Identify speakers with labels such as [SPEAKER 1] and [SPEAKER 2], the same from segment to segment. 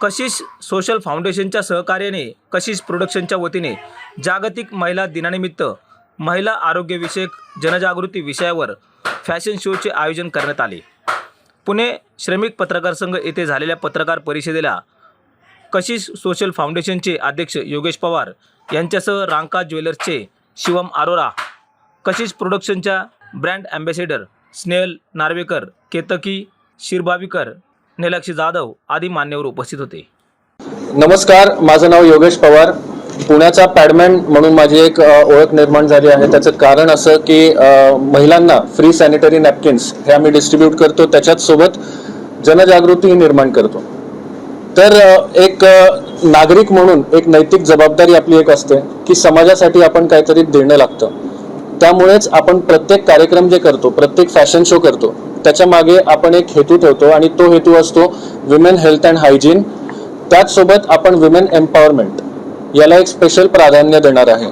[SPEAKER 1] कशिश social फाउंडेशनच्या सहकार्याने कशिश प्रोडक्शनच्या वतीने जागतिक महिला दिनानिमित्त महिला आरोग्यविषयक जनजागृती विषयावर फॅशन शोचे आयोजन करण्यात आले. पुणे श्रमिक पत्रकार संघ येथे झालेल्या पत्रकार परिषदेला कशिश सोशल फाउंडेशनचे अध्यक्ष योगेश पवार यांच्यासह रांका ज्वेलर्सचे शिवम अरोरा कशिश प्रोडक्शनच्या ब्रँड ॲम्बॅसेडर स्नेहल नार्वेकर केतकी शिरभावीकर निलक्ष जाधव आदी मान्यवर उपस्थित होते.
[SPEAKER 2] नमस्कार माझं नाव योगेश पवार. पुण्याचा पॅडमॅन म्हणून माझी एक ओळख निर्माण झाली आहे. त्याचं कारण असं की महिलांना फ्री सॅनिटरी नॅपकिन्स हे आम्ही डिस्ट्रीब्यूट करतो. त्याच्याच सोबत जनजागृतीही निर्माण करतो. तर एक नागरिक म्हणून एक नैतिक जबाबदारी आपली एक असते की समाजासाठी आपण काहीतरी देणं लागतं. त्यामुळेच आपण प्रत्येक कार्यक्रम जे करतो प्रत्येक फॅशन शो करतो त्याच्यामागे आपण एक हेतू ठेवतो आणि तो हेतू असतो विमेन हेल्थ अँड हायजीन त्याचसोबत आपण विमेन एम्पॉवरमेंट याला एक स्पेशल प्राधान्य देणार आहे.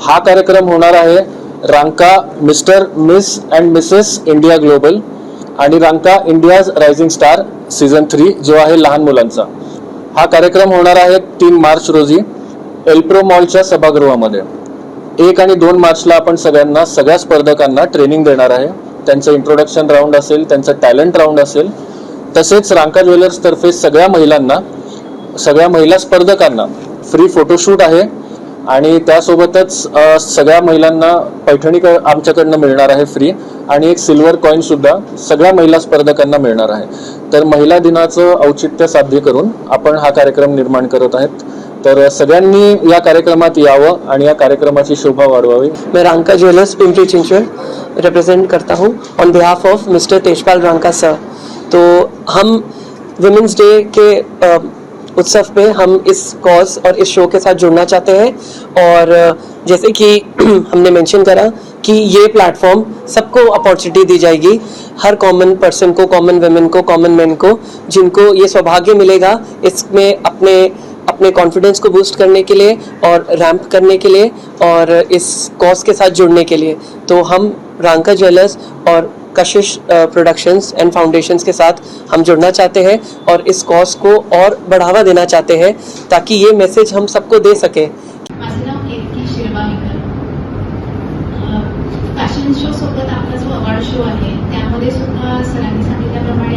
[SPEAKER 2] हा कार्यक्रम होणार आहे Ranka mister miss and missus India global आणि Ranka India's rising star season three जो आहे लहान मुलांचा. हा कार्यक्रम होणार आहे तीन मार्च रोजी एल्प्रो मॉलच्या सभागृहामध्ये. एक आणि दोन मार्चला आपण सगळ्यांना सगळ्या स्पर्धकांना ट्रेनिंग देणार आहे. त्यांचं इंट्रोडक्शन राऊंड असेल त्यांचं टॅलेंट राऊंड असेल. तसेच रांका ज्वेलर्सतर्फे सगळ्या महिलांना सगळ्या महिला स्पर्धकांना फ्री फोटोशूट आहे. आणि त्यासोबतच सगळ्या महिलांना पैठणी आमच्याकडनं मिळणार आहे फ्री आणि एक सिल्वर कॉईन सुद्धा सगळ्या महिला स्पर्धकांना मिळणार आहे. तर महिला दिनाचं औचित्य साध्य करून आपण हा कार्यक्रम निर्माण करत आहेत. तर सगळ्यांनी या कार्यक्रमात यावं आणि या कार्यक्रमाची शोभा वाढवावी.
[SPEAKER 3] मैं रांका ज्वेलर्स, पिंपरी चिंचवड रिप्रेजेंट करता हूँ. On behalf of mister Tejpal Ranka sir तो हम वुमेंस डे के उत्सव पे हम इस कॉज और इस शो के साथ जुड़ना चाहते हैं। और जैसे कि हमने मेंशन करा कि ये प्लेटफॉर्म सबको अपॉर्चुनिटी दी जाएगी। हर कॉमन पर्सन को कॉमन वेमेन को कॉमन मैन को, जिनको ये सौभाग्य मिलेगा, इसमें अपने अपने कॉन्फिडेंस को बूस्ट करने के लिए और रैंप करने के लिए और इस कॉज के साथ जुड़ने के लिए। तो हम रांका ज्वेलर्स और कशिश प्रोडक्शंस एंड फाउंडेशंस के साथ हम जुड़ना चाहते हैं और इस कॉज को और बढ़ावा देना चाहते हैं ताकि ये मैसेज हम सबको दे सके।
[SPEAKER 4] फॅशन शो सोबत आपला जो अवॉर्ड शो आहे, त्यामध्ये सुद्धा सरांनी सांगितल्याप्रमाणे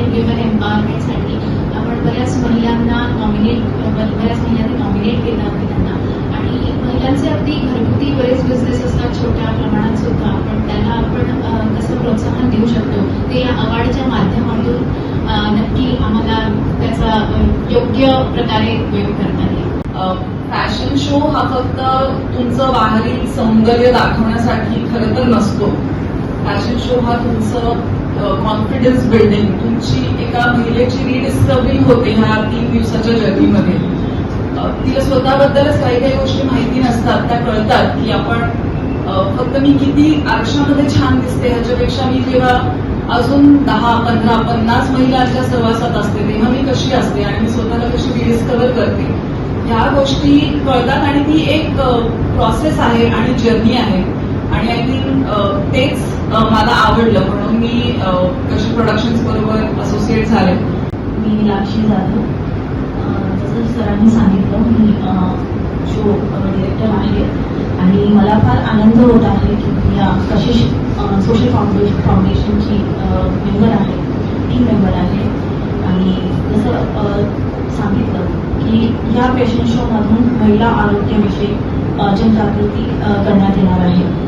[SPEAKER 4] नॉमिनेट बऱ्याच नॉमिनेट केलं आहे त्यांना. आणि महिलांचे अगदी घरगुती बरेच बिझनेस असतात छोट्या प्रमाणात सुद्धा. पण त्याला आपण कसं प्रोत्साहन देऊ शकतो? ते या अवॉर्डच्या माध्यमातून नक्की आम्हाला त्याचा योग्य प्रकारे उपयोग करता येईल.
[SPEAKER 5] फॅशन शो हा फक्त तुमचं बाहेरील सौंदर्य दाखवण्यासाठी खरं तर नसतो. फॅशन शो हा तुमचं कॉन्फिडन्स बिल्डिंग तुमची एका महिलेची रिडिस्कवरी होते ह्या तीन दिवसाच्या जर्नीमध्ये. तिला स्वतःबद्दलच काही काही गोष्टी माहिती नसतात त्या कळतात की आपण फक्त मी किती आरशामध्ये छान दिसते ह्याच्यापेक्षा मी जेव्हा अजून दहा पंधरा पन्नास महिलांच्या सहवासात असते तेव्हा मी कशी असते आणि मी स्वतःला कशी रिडिस्कवर करते ह्या गोष्टी कळतात आणि ती एक प्रोसेस आहे आणि जर्नी आहे. आणि आय थिंक तेच मला आवडलं. म्हणून मी कशी प्रोडक्शन्स बरोबर असोसिएट झाले.
[SPEAKER 6] मी लाक्षी जाधव. सरांनी सांगितलं मी शो डिरेक्टर आहे आणि मला फार आनंद होत आहे की मी या कशिश सोशल फाउंडेशन फाउंडेशनची मेंबर आहे टीम मेंबर आहे. आणि जसं सांगितलं की या फॅशन शोमधून महिला आरोग्याविषयी जनजागृती करण्यात येणार आहे.